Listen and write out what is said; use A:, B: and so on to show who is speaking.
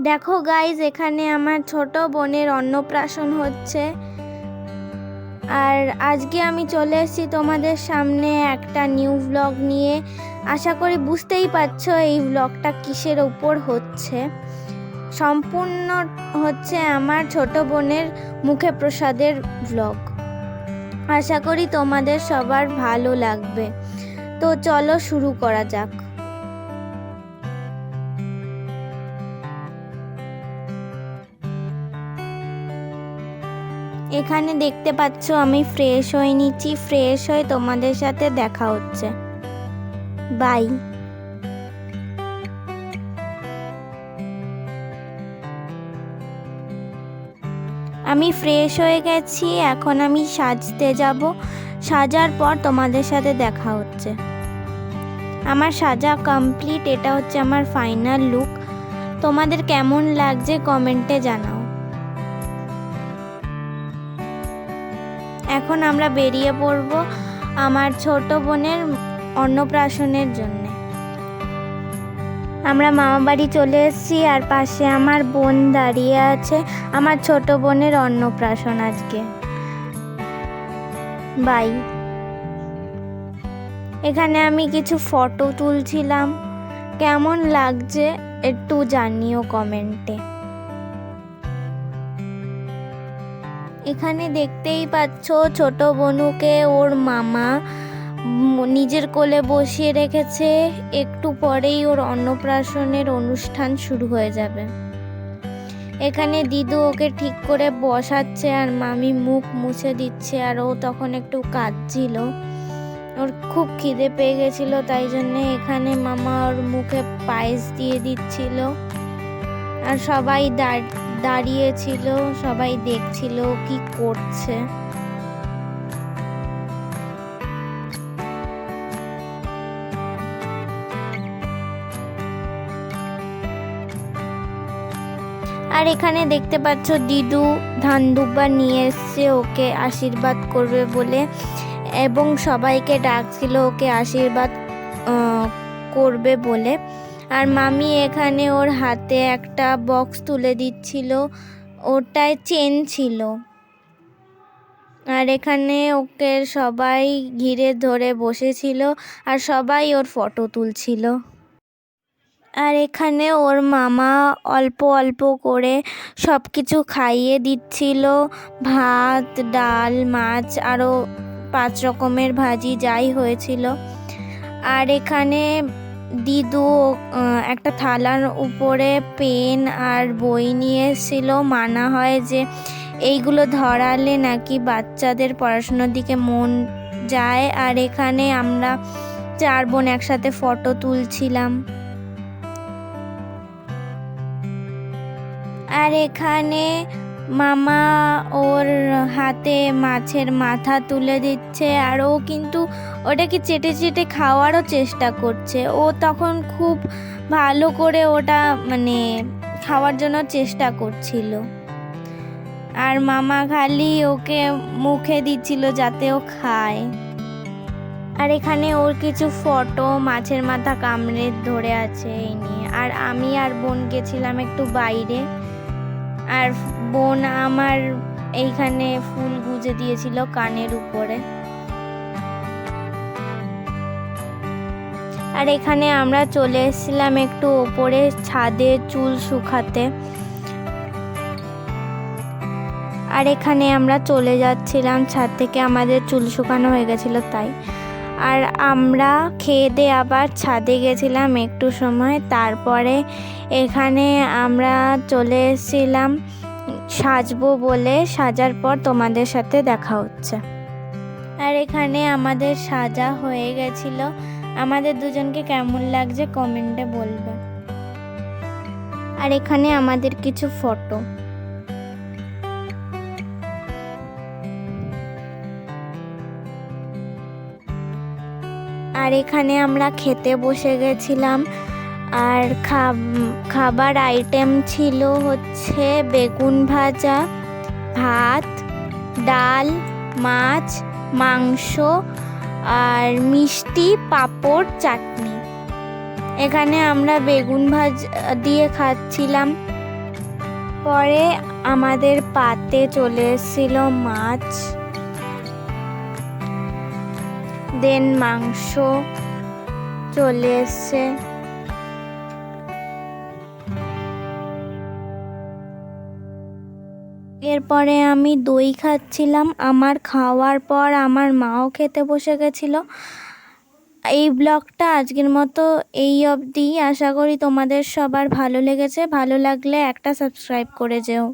A: দেখো গাইজ এখানে আমার ছোট বোনের অন্নপ্রাশন হচ্ছে। আর আজকে আমি চলে এসেছি তোমাদের সামনে একটা নিউ ব্লগ নিয়ে। আশা করি বুঝতেই পারছ এই ব্লগটা কিসের উপর হচ্ছে। সম্পূর্ণ হচ্ছে আমার ছোট বোনের মুখে প্রসাদের ব্লগ আশা করি তোমাদের সবার ভালো লাগবে। তো চলো শুরু করা যাক। এখানে দেখতে পাচ্ছ আমি ফ্রেশ হয়ে নিচ্ছি ফ্রেশ হয়ে তোমাদের সাথে দেখা হচ্ছে। বাই আমি ফ্রেশ হয়ে গেছি, এখন আমি সাজতে যাব। সাজার পর তোমাদের সাথে দেখা হচ্ছে। আমার সাজা কমপ্লিট এটা হচ্ছে আমার ফাইনাল লুক তোমাদের কেমন লাগছে কমেন্টে জানাও। এখন আমরা বেরিয়ে পড়ব আমার ছোট বোনের অন্নপ্রাশনের জন্য। আমরা মামা বাড়ি চলে এসেছি আর পাশে আমার বোন দাঁড়িয়ে আছে, আমার ছোট বোনের অন্নপ্রাশন আজকে। বাই। এখানে আমি কিছু ফটো তুলছিলাম। কেমন লাগছে একটু জানিও কমেন্টে। এখানে দেখতেই পাচ্ছ ছোট বনুকে ওর মামা নিজের কোলে বসিয়ে রেখেছে। একটু পরেই ওর অন্নপ্রাশনের অনুষ্ঠান শুরু হয়ে যাবে। এখানে দিদু ওকে ঠিক করে বসাচ্ছে আর মামি মুখ মুছে দিচ্ছে আর ও তখন একটু কাঁদছিল। ওর খুব খিদে পেয়ে গেছিল, তাই জন্য এখানে মামা ওর মুখে পায়েস দিয়ে দিচ্ছিল। আর সবাই দাঁড় দাঁড়িয়েছিল, সবাই দেখছিল কি করছে। আর এখানে দেখতে পাচ্ছ দিদু ধান দুব্বা নিয়ে এসছে, ওকে আশীর্বাদ করবে বলে। এবং সবাইকে ডাকছিল, ওকে আশীর্বাদ করবে বলে। আর মামি এখানে ওর হাতে একটা বক্স তুলে দিচ্ছিল। ওটায় চেন ছিল। আর এখানে ওকে সবাই ঘিরে ধরে বসেছিল আর সবাই ওর ফটো তুলছিল। আর এখানে ওর মামা অল্প অল্প করে সব কিছু খাইয়ে দিচ্ছিল। ভাত, ডাল, মাছ আরও পাঁচ রকমের ভাজি যাই হয়েছিল। আর এখানে দিদু একটা থালার উপরে পেন আর বই নিয়ে মানা হয় যে এইগুলো ধরালে নাকি বাচ্চাদের পড়াশোনার দিকে মন যায়। আর এখানে আমরা চার বোন একসাথে ফটো তুলছিলাম। আর এখানে মামা ওর হাতে মাছের মাথা তুলে দিচ্ছে আর ও কিন্তু ওটাকে চেটে চেটে খাওয়ারও চেষ্টা করছে। ও তখন খুব ভালো করে ওটা মানে খাওয়ার জন্য চেষ্টা করছিল। আর মামা খালি ওকে মুখে দিচ্ছিল যাতে ও খায়। আর এখানে ওর কিছু ফটো মাছের মাথা কামড়ে ধরে আছে এই নিয়ে। আর আমি আর বোন গেছিলাম একটু বাইরে। আর বোন আমার এইখানে ফুল গুজে দিয়েছিল কানের উপরে। আর এখানে আমরা চলে এসেছিলাম একটু ওপরে ছাদে চুল শুকাতে। আর এখানে আমরা চলে যাচ্ছিলাম, ছাদ থেকে আমাদের চুল শুকানো হয়ে গেছিল তাই। আর আমরা খেয়ে দিয়ে আবার ছাদে গেছিলাম একটু সময়, তারপরে এখানে আমরা চলে এসেছিলাম সাজবো বলে সাজার পর তোমাদের সাথে দেখা হচ্ছে। আর এখানে আমাদের সাজা হয়ে গেছিল। আমাদের দুজনকে কেমন লাগছে কমেন্টে বলবে। আর এখানে আমাদের কিছু ফটো। আর এখানে আমরা খেতে বসে গেছিলাম। আর খাব- খাবার আইটেম ছিল হচ্ছে বেগুন ভাজা, ভাত, ডাল, মাছ, মাংস আর মিষ্টি, পাঁপড়, চাটনি। এখানে আমরা বেগুন ভাজা, দিয়ে খাচ্ছিলাম। পরে আমাদের পাতে চলে এসেছিল মাছ, দেন মাংস চলে এসছে। এরপরে আমি দই খাচ্ছিলাম। আমার খাওয়ার পর আমার মাও খেতে বসে গেছিল। এই ব্লগটা আজকের মতো এই অবধি। আশা করি তোমাদের সবার ভালো লেগেছে। ভালো লাগলে একটা সাবস্ক্রাইব করে যেও।